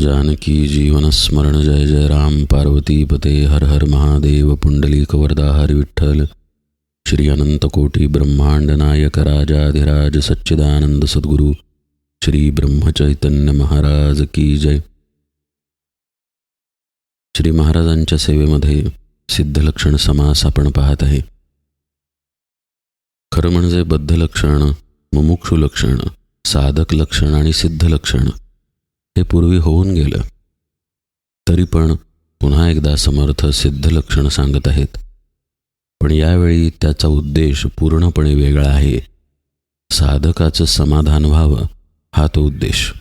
जानकी जीवनस्मरण जय जय राम पार्वती पते हर हर महादेव पुंडली कवरदा हर विठ्ठल। श्री अनंतकोटी ब्रह्मांड नायक राजाधिराज सच्चिदानंद सद्गुरु। श्री ब्रह्मचैतन्य महाराज की जय। श्री महाराजांच्या सेवेमध्ये सिद्धलक्षण समास आपण पाहत आहे। खरं म्हणजे बद्ध लक्षण मुमुक्षु लक्षण साधक लक्षण आणि सिद्ध लक्षण हे पूर्वी होऊन गेलं. तरी पण पुन्हा एकदा समर्थ सिद्ध लक्षण सांगत आहेत. पण यावेळी त्याचा उद्देश पूर्णपणे वेगळा आहे. साधकाचं समाधान व्हावं हा तो उद्देश.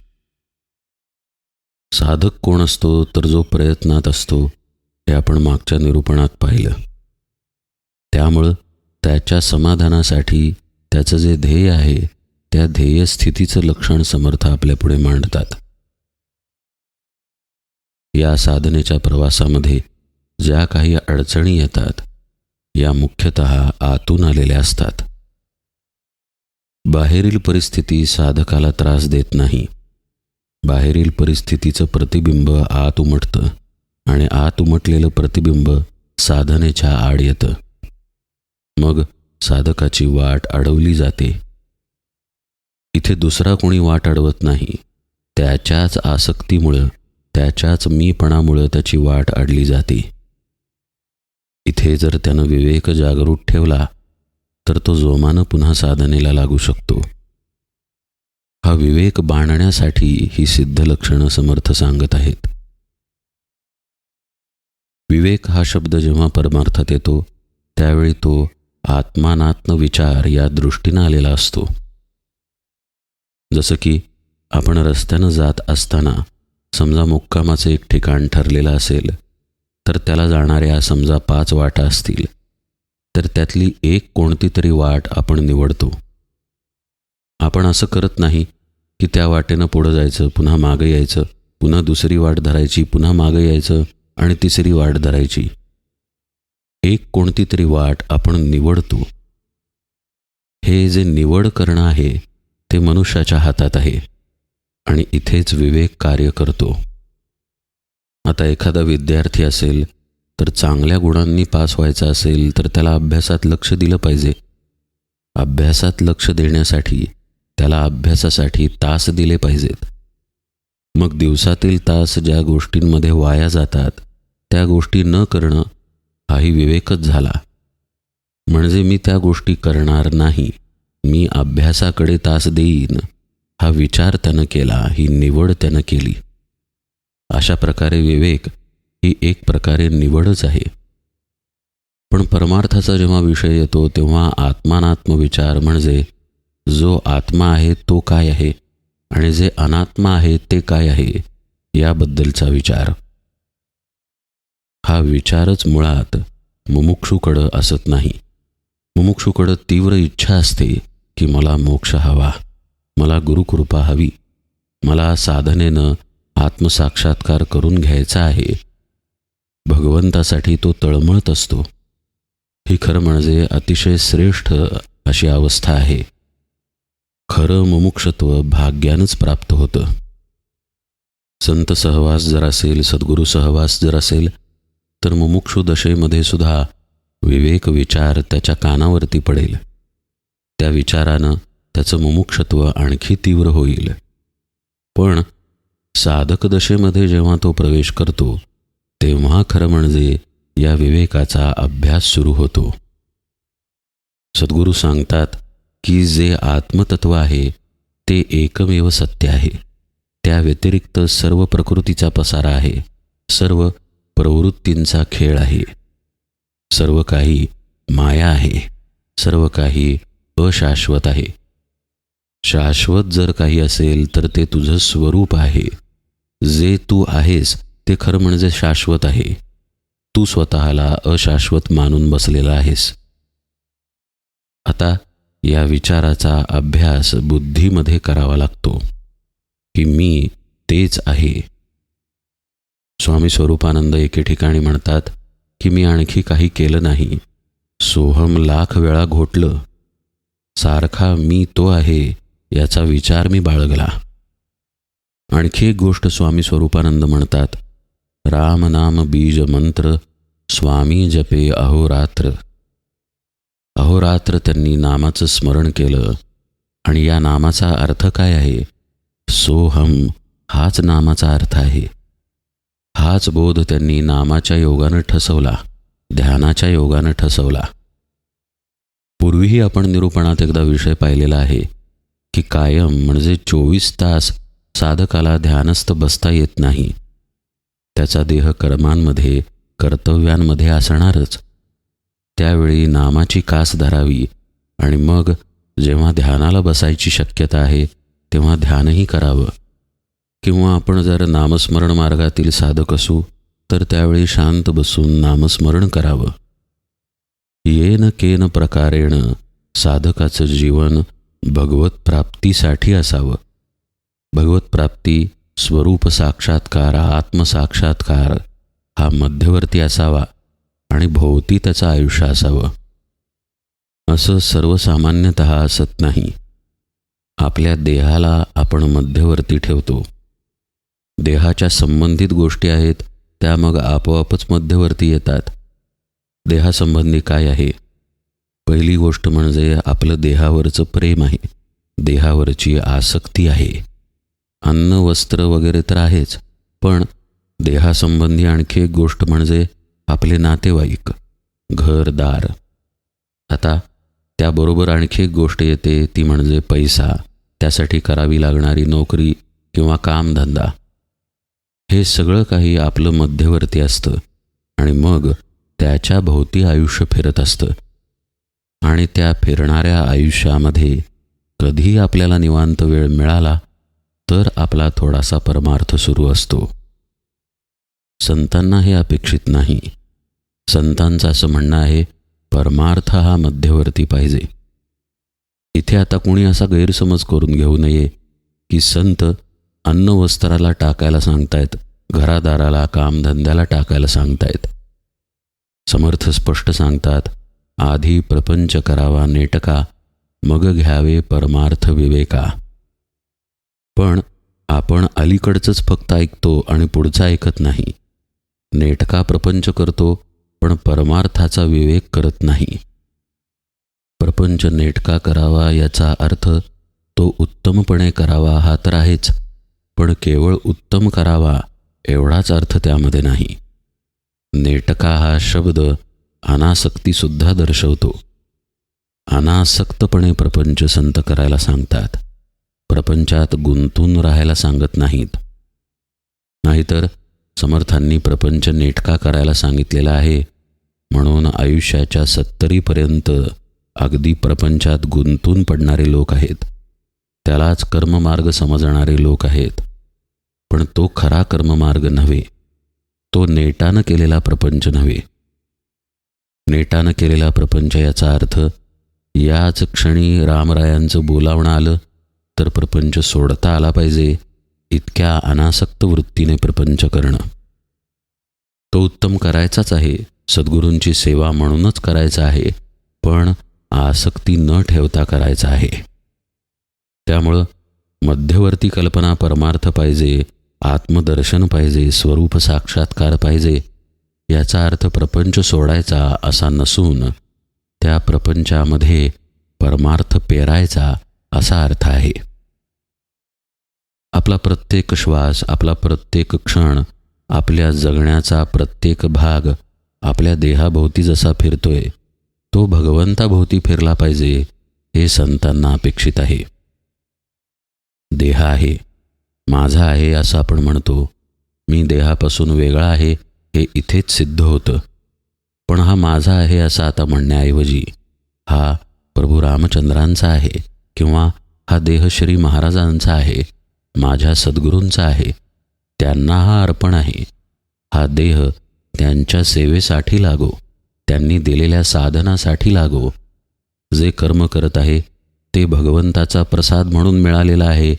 साधक कोण असतो तर जो प्रयत्नात असतो हे आपण मागच्या निरूपणात पाहिलं. त्यामुळं त्याच्या समाधानासाठी त्याचं जे ध्येय आहे त्या ध्येय स्थितीचं लक्षण समर्थ आपल्यापुढे मांडतात. या साधनेच्या प्रवासामध्ये ज्या काही अडचणी येतात या मुख्यतः आतून आलेल्या असतात. बाहेरील परिस्थिती साधकाला त्रास देत नाही. बाहेरील परिस्थितीचं प्रतिबिंब आत उमटतं आणि आत उमटलेलं प्रतिबिंब साधनेच्या आड येतं. मग साधकाची वाट अडवली जाते. इथे दुसरा कोणी वाट अडवत नाही. त्याच्याच आसक्तीमुळं त्याच्याच मीपणामुळं त्याची वाट अडली जाते. इथे जर त्यानं विवेक जागरूक ठेवला तर तो जोमानं पुन्हा साधनेला लागू शकतो. हा विवेक बांधण्यासाठी ही सिद्ध लक्षणं समर्थ सांगत आहेत. विवेक हा शब्द जेव्हा परमार्थात येतो त्यावेळी तो आत्मानात्म विचार या दृष्टीनं आलेला असतो. जसं की आपण रस्त्यानं जात असताना समजा मुक्कामाचं एक ठिकाण ठरलेलं असेल तर त्याला जाणाऱ्या समजा पाच वाटा असतील तर त्यातली एक कोणती तरी वाट आपण निवडतो. आपण असं करत नाही की त्या वाटेनं पुढं जायचं पुन्हा मागं यायचं पुन्हा दुसरी वाट धरायची पुन्हा मागं यायचं आणि तिसरी वाट धरायची. एक कोणती तरी वाट आपण निवडतो. हे जे निवड करणं आहे ते मनुष्याच्या हातात आहे. आणि इथेच विवेक कार्य करतो. आता एखादा विद्यार्थी असेल तर चांगल्या गुणांनी पास व्हायचा असेल तर त्याला अभ्यासात लक्ष दिलं पाहिजे. अभ्यासात लक्ष देण्यासाठी त्याला अभ्यासासाठी तास दिले पाहिजेत. मग दिवसातील तास ज्या गोष्टींमध्ये वाया जातात त्या गोष्टी न करणं हाही विवेकच झाला. म्हणजे मी त्या गोष्टी करणार नाही. मी अभ्यासाकडे तास देईन. हा विचार त्यानं केला ही निवड त्यानं केली. अशा प्रकारे विवेक ही एक प्रकारे निवडच आहे. पण परमार्थाचा जेव्हा विषय येतो तेव्हा आत्मानात्म विचार म्हणजे जो आत्मा आहे तो काय आहे आणि जे अनात्मा आहे ते काय आहे याबद्दलचा विचार. हा विचारच मुळात मुमुक्षूकडं असत नाही. मुमुक्षूकडं तीव्र इच्छा असते की मला मोक्ष हवा. मला गुरुकृपा हवी. मला साधनेनं आत्मसाक्षात्कार करून घ्यायचा आहे. भगवंतासाठी तो तळमळत असतो. ही खरं म्हणजे अतिशय श्रेष्ठ अशी अवस्था आहे. खरं मुमुक्षत्व भाग्यानंच प्राप्त होतं. संत सहवास जर असेल सद्गुरू सहवास जर असेल तर मुमुक्षु दशेमध्ये सुद्धा विवेक विचार त्याच्या कानावरती पडेल. त्या विचारानं त्याचं मुमुक्षत्व आणखी तीव्र होईल. पण साधक दशेमध्ये जेव्हा तो प्रवेश करतो तेव्हा खरं म्हणजे या विवेकाचा अभ्यास सुरू होतो. सद्गुरू सांगतात की जे आत्मतत्व आहे ते एकमेव सत्य आहे. त्या व्यतिरिक्त सर्व प्रकृतीचा पसारा आहे सर्व प्रवृत्तींचा खेळ आहे. सर्व काही माया आहे सर्व काही अशाश्वत आहे. शाश्वत जर काही असेल तर ते तुझं स्वरूप आहे. जे तू आहेस ते खरं म्हणजे शाश्वत आहे. तू स्वतःला अशाश्वत मानून बसलेला आहेस. आता या विचाराचा अभ्यास बुद्धीमध्ये करावा लागतो की मी तेच आहे. स्वामी स्वरूपानंद एके ठिकाणी म्हणतात की मी आणखी काही केलं नाही. सोहम लाख वेळा घोटलं. सारखा मी तो आहे याचा विचार मी बाळगला. आणखी एक गोष्ट स्वामी स्वरूपानंद म्हणतात राम नाम बीज मंत्र स्वामी जपे अहोरात्र अहोरात्र त्यांनी नामाचं स्मरण केलं आणि या नामाचा अर्थ काय आहे? सोहम हाच नामाचा अर्थ आहे. हाच बोध त्यांनी नामाच्या योगानं ठसवला ध्यानाच्या योगानं ठसवला. पूर्वीही आपण निरूपणात एकदा विषय पाहिलेला आहे की कायम म्हणजे चोवीस तास साधकाला ध्यानस्थ बसता येत नाही. त्याचा देह कर्मांमध्ये कर्तव्यांमध्ये असणारच. त्यावेळी नामाची कास धरावी आणि मग जेव्हा ध्यानाला बसायची शक्यता आहे तेव्हा ध्यानही करावं. किंवा आपण जर नामस्मरण मार्गातील साधक असू तर त्यावेळी शांत बसून नामस्मरण करावं. येन केन प्रकारेण साधकाचं जीवन भगवत प्राप्तीसाठी असावं. भगवत प्राप्ती स्वरूप साक्षात्कार आत्मसाक्षात्कार हा मध्यवर्ती असावा आणि भोवती त्याचं आयुष्य असावं. असं सर्वसामान्यत असत नाही. आपल्या देहाला आपण मध्यवर्ती ठेवतो. देहाच्या संबंधित गोष्टी आहेत त्या मग आपोआपच मध्यवर्ती येतात. देहासंबंधी काय आहे? पहिली गोष्ट म्हणजे आपलं देहावरचं प्रेम आहे. देहावरची आसक्ती आहे. अन्न वस्त्र वगैरे तर आहेच पण देहासंबंधी आणखी एक गोष्ट म्हणजे आपले नातेवाईक घरदार आता त्याबरोबर आणखी एक गोष्ट येते ती म्हणजे पैसा. त्यासाठी करावी लागणारी नोकरी किंवा कामधंदा. हे सगळं काही आपलं मध्यवर्ती असतं आणि मग त्याच्या भोवती आयुष्य फिरत असतं. आणि त्या फिरणाऱ्या आयुष्यामध्ये कधी आपल्याला निवांत वेळ मिळाला तर आपला थोडासा परमार्थ सुरू असतो. संतांना हे अपेक्षित नाही. संतांचं असं म्हणणं आहे परमार्थ हा मध्यवर्ती पाहिजे. इथे आता कुणी असा गैरसमज करून घेऊ नये की संत अन्न वस्त्राला टाकायला सांगतायत घरादाराला कामधंद्याला टाकायला सांगतायत. समर्थ स्पष्ट सांगतात आधी प्रपंच करावा नेटका मग घ्यावे परमार्थ विवेका. पण आपण अलीकडचंच फक्त ऐकतो आणि पुढचं ऐकत नाही. नेटका प्रपंच करतो पण परमार्थाचा विवेक करत नाही. प्रपंच नेटका करावा याचा अर्थ तो उत्तमपणे करावा हा तर आहेच पण केवळ उत्तम करावा एवढाच अर्थ त्यामध्ये नाही. नेटका हा शब्द अनासक्तीसुद्धा दर्शवतो. अनासक्तपणे प्रपंच संत करायला सांगतात. प्रपंचात गुंतून राहायला सांगत नाहीत. नाहीतर समर्थांनी प्रपंच नेटका करायला सांगितलेला आहे. म्हणून आयुष्याच्या सत्तरीपर्यंत अगदी प्रपंचात गुंतून पडणारे लोक आहेत. त्यालाच कर्ममार्ग समजणारे लोक आहेत. पण तो खरा कर्ममार्ग नव्हे. तो नेटानं केलेला प्रपंच नव्हे. नेटानं केलेला प्रपंच याचा अर्थ याच क्षणी रामरायांचं बोलावणं आलं तर प्रपंच सोडता आला पाहिजे इतक्या अनासक्त वृत्तीने प्रपंच करणं. तो उत्तम करायचाच आहे सद्गुरूंची सेवा म्हणूनच करायचा आहे पण आसक्ती न ठेवता करायचा आहे. त्यामुळं मध्यवर्ती कल्पना परमार्थ पाहिजे आत्मदर्शन पाहिजे स्वरूप साक्षात्कार पाहिजे याचा अर्थ प्रपंच सोडायचा असा नसून त्या प्रपंचामध्ये परमार्थ पेरायचा असा अर्थ आहे. आपला प्रत्येक श्वास आपला प्रत्येक क्षण आपल्या जगण्याचा प्रत्येक भाग आपल्या देहाभोवती जसा फिरतोय तो भगवंताभोवती फिरला पाहिजे हे संतांना अपेक्षित आहे. देह आहे माझा आहे असं आपण म्हणतो. मी देहापासून वेगळा आहे हे इथेच सिद्ध होतं. पण हा माझा आहे असं आता म्हणण्याऐवजी हा प्रभू रामचंद्रांचा आहे किंवा हा देह श्री महाराजांचा आहे माझ्या सद्गुरूंचा आहे त्यांना हा अर्पण आहे. हा देह त्यांच्या सेवेसाठी लागो त्यांनी दिलेल्या साधनासाठी लागो. जे कर्म करत आहे ते भगवंताचा प्रसाद म्हणून मिळालेला आहे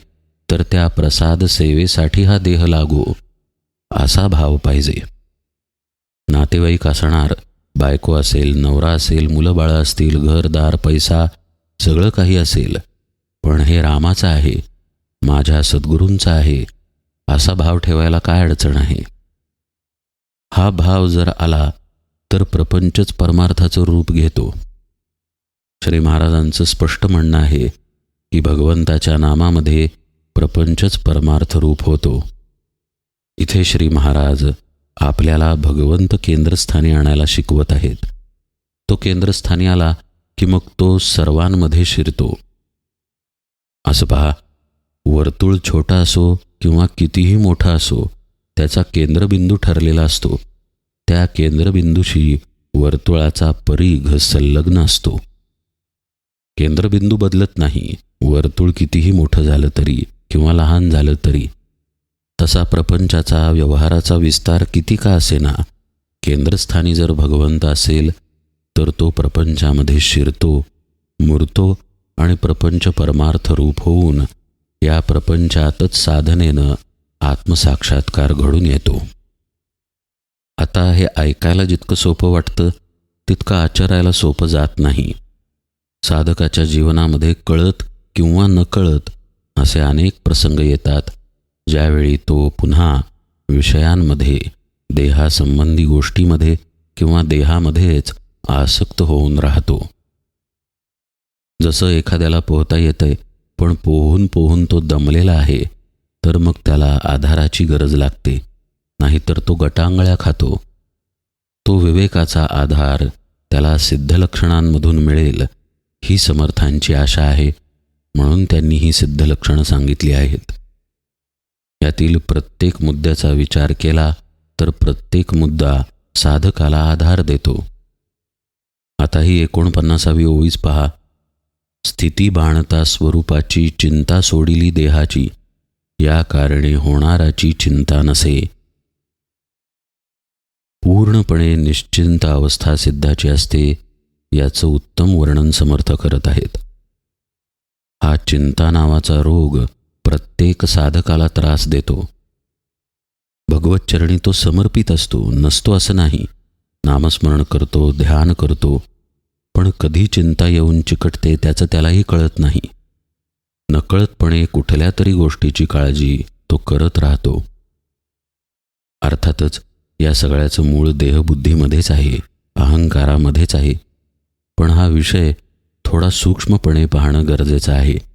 तर त्या प्रसाद सेवेसाठी हा देह लागो. असा भाव पाहिजे. नातेवाईक असणार बायको असेल नवरा असेल मुलं बाळं असतील घरदार पैसा सगळं काही असेल. पण हे रामाचं आहे माझ्या सद्गुरूंचं आहे असा भाव ठेवायला काय अडचण आहे? हा भाव जर आला तर प्रपंचच परमार्थाचं रूप घेतो. श्री महाराजांचं स्पष्ट म्हणणं आहे की भगवंताच्या नामामध्ये प्रपंचच परमार्थ रूप होतो. इथे श्री महाराज आपल्याला भगवंत केंद्रस्थानी आणायला शिकवत आहेत. तो केंद्रस्थानी आला की मग तो सर्वांमध्ये शिरतो. असं पहा वर्तुळ छोटा असो किंवा कितीही मोठा असो त्याचा केंद्रबिंदू ठरलेला असतो. त्या केंद्रबिंदूशी वर्तुळाचा परीघ संलग्न असतो. केंद्रबिंदू बदलत नाही वर्तुळ कितीही मोठं झालं तरी किंवा लहान झालं तरी. तसा प्रपंचाचा व्यवहाराचा विस्तार किती का असेना? केंद्रस्थानी जर भगवंत असेल तर तो प्रपंचामध्ये शिरतो मुरतो आणि प्रपंच परमार्थ रूप होऊन या प्रपंचातच साधनेनं आत्मसाक्षात्कार घडून येतो. आता हे ऐकायला जितकं सोपं वाटतं तितकं आचरायला सोपं जात नाही. साधकाच्या जीवनामध्ये कळत किंवा नकळत असे अनेक प्रसंग येतात ज्यावेळी तो पुन्हा विषयांमध्ये देहासंबंधी गोष्टीमध्ये किंवा देहामध्येच आसक्त होऊन राहतो. जसं एखाद्याला पोहता येतंय पण पोहून पोहून तो दमलेला आहे तर मग त्याला आधाराची गरज लागते नाहीतर तो गटांगळ्या खातो. तो विवेकाचा आधार त्याला सिद्धलक्षणांमधून मिळेल ही समर्थांची आशा आहे म्हणून त्यांनी ही सिद्धलक्षणं सांगितली आहेत. यातील प्रत्येक मुद्द्याचा विचार केला तर प्रत्येक मुद्दा साधकाला आधार देतो. आता ही एकोणपन्नासावी ओळीच पहा. स्थिती बाणता स्वरूपाची चिंता सोडिली देहाची. या कारणे होणाराची चिंता नसे. पूर्णपणे निश्चिंत अवस्था सिद्धाची असते याचं उत्तम वर्णन समर्थ करत आहेत. हा चिंता नावाचा रोग प्रत्येक साधकाला त्रास देतो. भगवतचरणी तो समर्पित असतो नसतो असं नाही. नामस्मरण करतो ध्यान करतो पण कधी चिंता येऊन चिकटते त्याचं त्यालाही कळत नाही. नकळतपणे कुठल्या तरी गोष्टीची काळजी तो करत राहतो. अर्थातच या सगळ्याचं मूळ देहबुद्धीमध्येच आहे अहंकारामध्येच आहे. पण हा विषय थोडा सूक्ष्मपणे पाहणं गरजेचं आहे.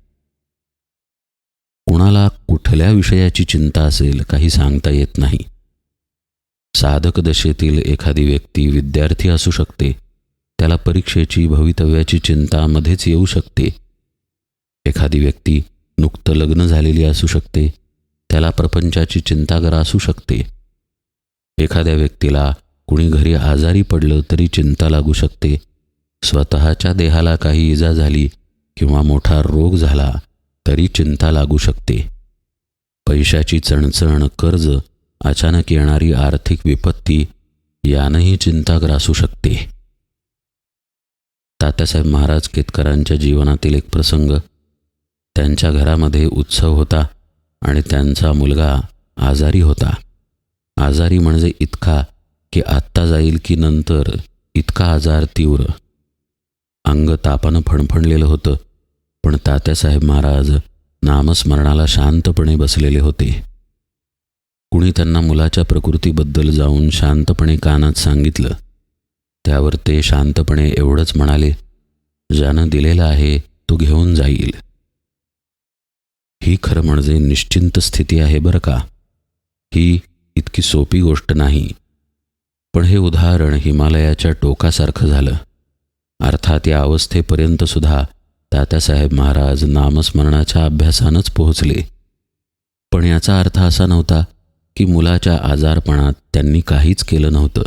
कुणाला कुठल्या विषयाची चिंता असेल काही सांगता येत नाही. साधक दशेतील एखादी व्यक्ती विद्यार्थी असू शकते. त्याला परीक्षेची भवितव्याची चिंता मध्येच येऊ शकते. एखादी व्यक्ती नुकतं लग्न झालेली असू शकते. त्याला प्रपंचाची चिंतागर असू शकते. एखाद्या व्यक्तीला कुणी घरी आजारी पडलं तरी चिंता लागू शकते. स्वतःच्या देहाला काही इजा झाली किंवा मोठा रोग झाला तरी चिंता लागू शकते. पैशाची चणचण कर्ज अचानक येणारी आर्थिक विपत्ती यानंही चिंता ग्रासू शकते. तात्यासाहेब महाराज केतकरांच्या जीवनातील एक प्रसंग. त्यांच्या घरामध्ये उत्सव होता आणि त्यांचा मुलगा आजारी होता. आजारी म्हणजे इतका की आत्ता जाईल की नंतर इतका आजार तीव्र. अंग तापानं फणफणलेलं होतं. पण तात्यासाहेब महाराज नामस्मरणाला शांतपणे बसलेले होते. कुणी त्यांना मुलाच्या प्रकृतीबद्दल जाऊन शांतपणे कानात सांगितलं. त्यावर ते शांतपणे एवढंच म्हणाले ज्यानं दिलेलं आहे तो घेऊन जाईल. ही खरं म्हणजे निश्चिंत स्थिती आहे बरं का? ही इतकी सोपी गोष्ट नाही. पण हे उदाहरण हिमालयाच्या टोकासारखं झालं. अर्थात या अवस्थेपर्यंत सुद्धा तात्यासाहेब महाराज नामस्मरणाच्या अभ्यासानंच पोहोचले. पण याचा अर्थ असा नव्हता की मुलाच्या आजारपणात त्यांनी काहीच केलं नव्हतं.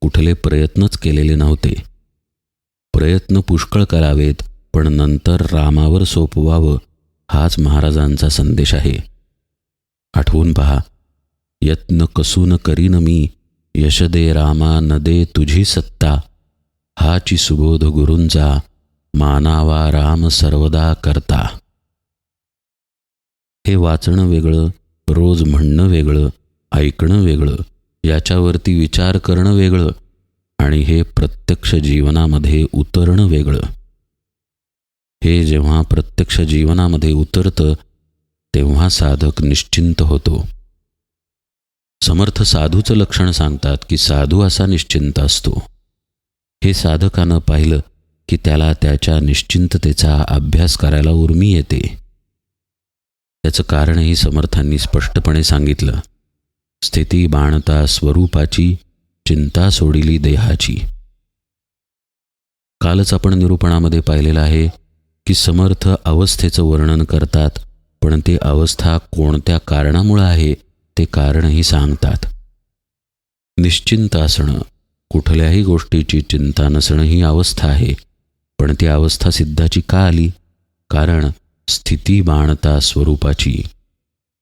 कुठले प्रयत्नच केलेले नव्हते. प्रयत्न पुष्कळ करावेत पण नंतर रामावर सोपवावं हाच महाराजांचा संदेश आहे. आठवून पहा यत्न कसून करीन मी यश दे रामा न दे तुझी सत्ता हाची सुबोध गुरूंचा मानावा राम सर्वदा करता. हे वाचणं वेगळं रोज म्हणणं वेगळं ऐकणं वेगळं याच्यावरती विचार करणं वेगळं आणि हे प्रत्यक्ष जीवनामध्ये उतरणं वेगळं. हे जेव्हा प्रत्यक्ष जीवनामध्ये उतरतं तेव्हा साधक निश्चिंत होतो. समर्थ साधूचं लक्षण सांगतात की साधू असा निश्चिंत असतो. हे साधकानं पाहिलं की त्याला त्याच्या निश्चिंततेचा अभ्यास करायला उर्मी येते. त्याचं कारणही समर्थांनी स्पष्टपणे सांगितलं. स्थिती बाणता स्वरूपाची चिंता सोडिली देहाची. कालच आपण निरूपणामध्ये पाहिलेलं आहे की समर्थ अवस्थेचं वर्णन करतात पण ती अवस्था कोणत्या कारणामुळं आहे ते कारणही सांगतात. निश्चिंत असणं कुठल्याही गोष्टीची चिंता नसणं ही अवस्था आहे. पण ती अवस्था सिद्धाची का आली? कारण स्थिती बाणता स्वरूपाची.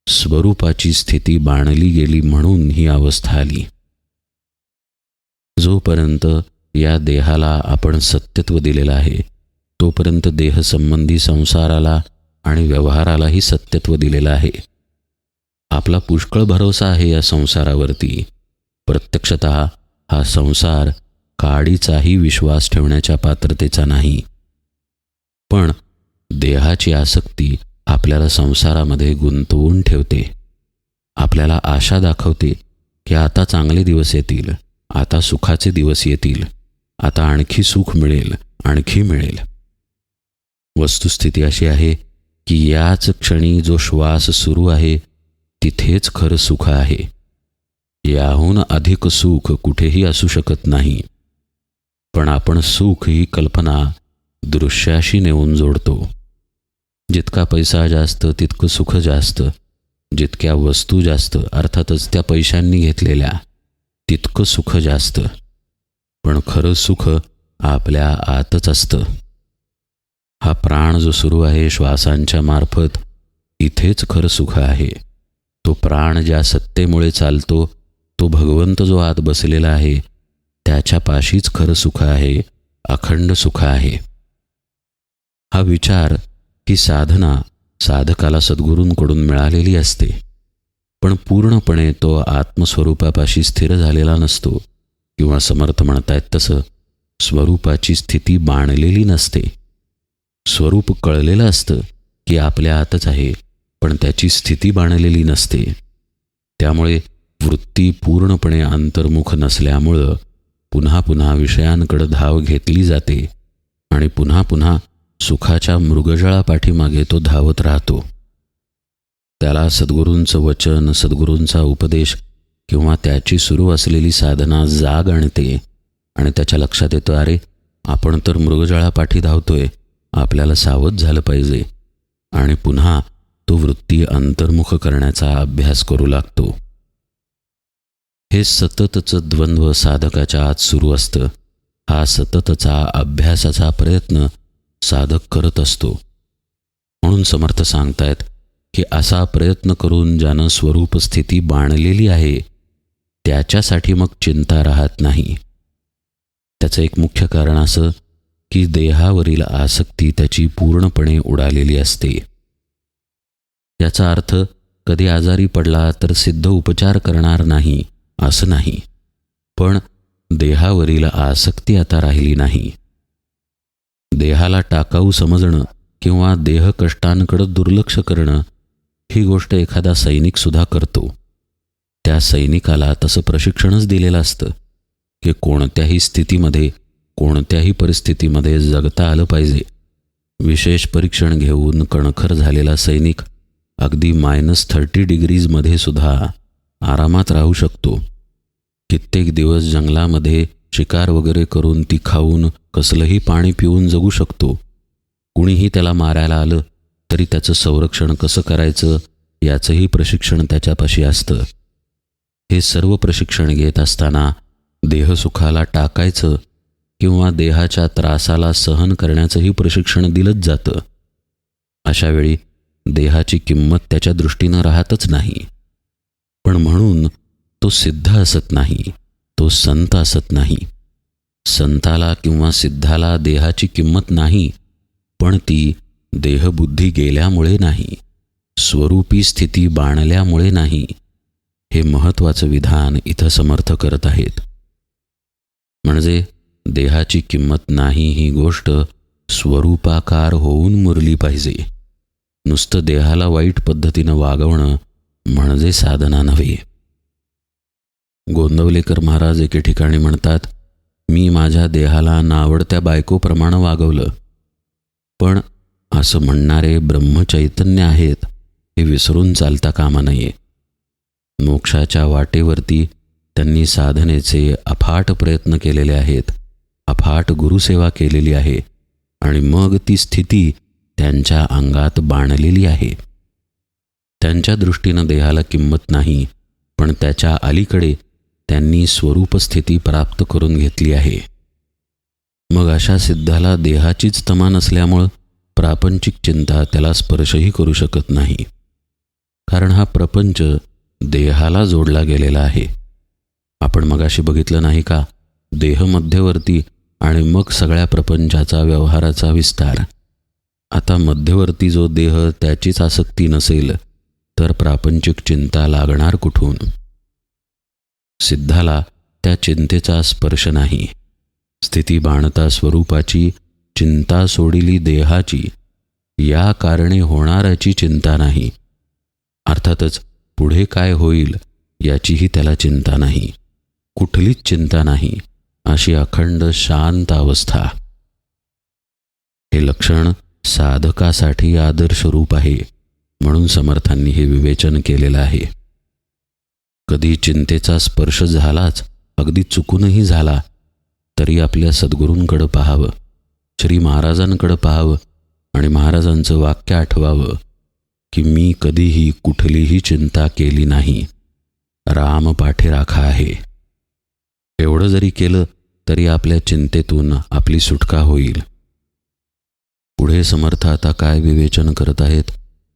स्वरूपाची स्थिती बाणली गेली म्हणून ही अवस्था आली. जोपर्यंत या देहाला आपण सत्यत्व दिलेलं आहे तोपर्यंत देहसंबंधी संसाराला आणि व्यवहारालाही सत्यत्व दिलेलं आहे. आपला पुष्कळ भरोसा आहे या संसारावरती. प्रत्यक्षत हा संसार काडीचाही विश्वास ठेवण्याच्या पात्रतेचा नाही. पण देहाची आसक्ती आपल्याला संसारामध्ये गुंतवून ठेवते. आपल्याला आशा दाखवते की आता चांगले दिवस येतील आता सुखाचे दिवस येतील आता आणखी सुख मिळेल आणखी मिळेल. वस्तुस्थिती अशी आहे की याच क्षणी जो श्वास सुरू आहे तिथेच खरं सुख आहे. याहून अधिक सुख कुठेही असू शकत नाही. पण आपण सुख ही कल्पना दृश्याशी नेऊन जोडतो. जितका पैसा जास्त तितकं सुख जास्त. जितक्या वस्तू जास्त अर्थातच त्या पैशांनी घेतलेल्या तितकं सुख जास्त. पण खरं सुख आपल्या आतच असतं. हा प्राण जो सुरू आहे श्वासांच्या मार्फत इथेच खरं सुख आहे. तो प्राण ज्या सत्तेमुळे चालतो तो भगवंत जो आत बसलेला आहे त्याच्या पाशीच खरं सुख आहे अखंड सुख आहे. हा विचार ही साधना साधकाला सद्गुरूंकडून मिळालेली असते. पण पूर्णपणे तो आत्मस्वरूपापाशी स्थिर झालेला नसतो किंवा समर्थ म्हणतायत तसं स्वरूपाची स्थिती बाणलेली नसते. स्वरूप कळलेलं असतं की आपल्या आतच आहे पण त्याची स्थिती बाणलेली नसते. त्यामुळे वृत्ती पूर्णपणे अंतर्मुख नसल्यामुळं पुन्हा पुन्हा विषयांकडे धाव घेतली जाते आणि पुन्हा पुन्हा सुखाच्या मृगजळापाठीमागे तो धावत राहतो. त्याला सद्गुरूंचं वचन सद्गुरूंचा उपदेश किंवा त्याची सुरू असलेली साधना जाग आणते आणि त्याच्या लक्षात येतं अरे आपण तर मृगजळापाठी धावतोय आपल्याला सावध झालं पाहिजे. आणि पुन्हा तो वृत्ती अंतर्मुख करण्याचा अभ्यास करू लागतो. हे सततचं द्वंद्व साधकाच्या आत सुरू असतं. हा सततचा अभ्यासाचा प्रयत्न साधक करत असतो. म्हणून समर्थ सांगतायत की असा प्रयत्न करून ज्यानं स्वरूप स्थिती बाणलेली आहे त्याच्यासाठी मग चिंता राहत नाही. त्याचं एक मुख्य कारण असं की देहावरील आसक्ती त्याची पूर्णपणे उडालेली असते. याचा अर्थ कधी आजारी पडला तर सिद्ध उपचार करणार नाही. असं नाही. पण देहावरील आसक्ती आता राहिली नाही. देहाला टाकाऊ समजणं किंवा देह कष्टांकडं दुर्लक्ष करणं ही गोष्ट एखादा सैनिकसुद्धा करतो. त्या सैनिकाला तसं प्रशिक्षणच दिलेलं असतं की कोणत्याही स्थितीमध्ये कोणत्याही परिस्थितीमध्ये जगता आलं पाहिजे. विशेष परीक्षण घेऊन कणखर झालेला सैनिक अगदी मायनस थर्टी डिग्रीजमध्ये सुद्धा आरामात राहू शकतो. कित्येक दिवस जंगलामध्ये शिकार वगैरे करून ती खाऊन कसलंही पाणी पिऊन जगू शकतो. कुणीही त्याला मारायला आलं तरी त्याचं संरक्षण कसं करायचं याचंही प्रशिक्षण त्याच्यापाशी असतं. हे सर्व प्रशिक्षण घेत असताना देहसुखाला टाकायचं किंवा देहाच्या त्रासाला सहन करण्याचंही प्रशिक्षण दिलंच जातं. अशावेळी देहाची किंमत त्याच्या दृष्टीनं राहतच नाही. पण म्हणून तो सिद्ध असत नाही तो संत असत नाही. संताला किंवा सिद्धाला देहाची किंमत नाही पण ती देहबुद्धी गेल्यामुळे नाही स्वरूपी स्थिती बाणल्यामुळे नाही हे महत्त्वाचं विधान इथं समर्थ करत आहेत. म्हणजे देहाची किंमत नाही ही गोष्ट स्वरूपाकार होऊन मुरली पाहिजे. नुसतं देहाला वाईट पद्धतीनं वागवणं म्हणजे साधना नव्हे. गोंदवलेकर महाराज एके ठिकाणी म्हणतात मी माझ्या देहाला नावडत्या बायकोप्रमाणे वागवलं. पण असं म्हणणारे ब्रह्मचैतन्य आहेत हे विसरून चालता कामा नये. मोक्षाच्या वाटेवरती त्यांनी साधनेचे अफाट प्रयत्न केलेले आहेत अफाट गुरुसेवा केलेली आहे आणि मग ती स्थिती त्यांच्या अंगात बाणलेली आहे. त्यांच्या दृष्टीनं देहाला किंमत नाही पण त्याच्या अलीकडे त्यांनी स्वरूपस्थिती प्राप्त करून घेतली आहे. मग अशा सिद्धाला देहाचीच तमा नसल्यामुळं प्रापंचिक चिंता त्याला स्पर्शही करू शकत नाही. कारण हा प्रपंच देहाला जोडला गेलेला आहे. आपण मगाशी बघितलं नाही का? देह मध्यवर्ती आणि मग सगळ्या प्रपंचाचा व्यवहाराचा विस्तार. आता मध्यवर्ती जो देह त्याचीच आसक्ती नसेल. तर प्रापंचिक चिंता लागणार कुठून? सिद्धाला त्या चिंतेचा स्पर्श नाही. स्थिती बाणता स्वरूपाची चिंता सोडिली देहाची या कारणे होणाऱ्याची चिंता नाही. अर्थातच पुढे काय होईल याचीही त्याला चिंता नाही. कुठलीच चिंता नाही. अशी अखंड शांत अवस्था. हे लक्षण साधकासाठी आदर्श रूप आहे. म्हणून समर्थांनी हे विवेचन केलेलं आहे. कधी चिंतेचा स्पर्श झालाच अगदी चुकूनही झाला तरी आपल्या सद्गुरूंकडं पाहावं श्री महाराजांकडं पाहावं आणि महाराजांचं वाक्य आठवावं की मी कधीही कुठलीही चिंता केली नाही. राम पाठीराखा आहे. एवढं जरी केलं तरी आपल्या चिंतेतून आपली सुटका होईल. पुढे समर्थ आता काय विवेचन करत आहेत?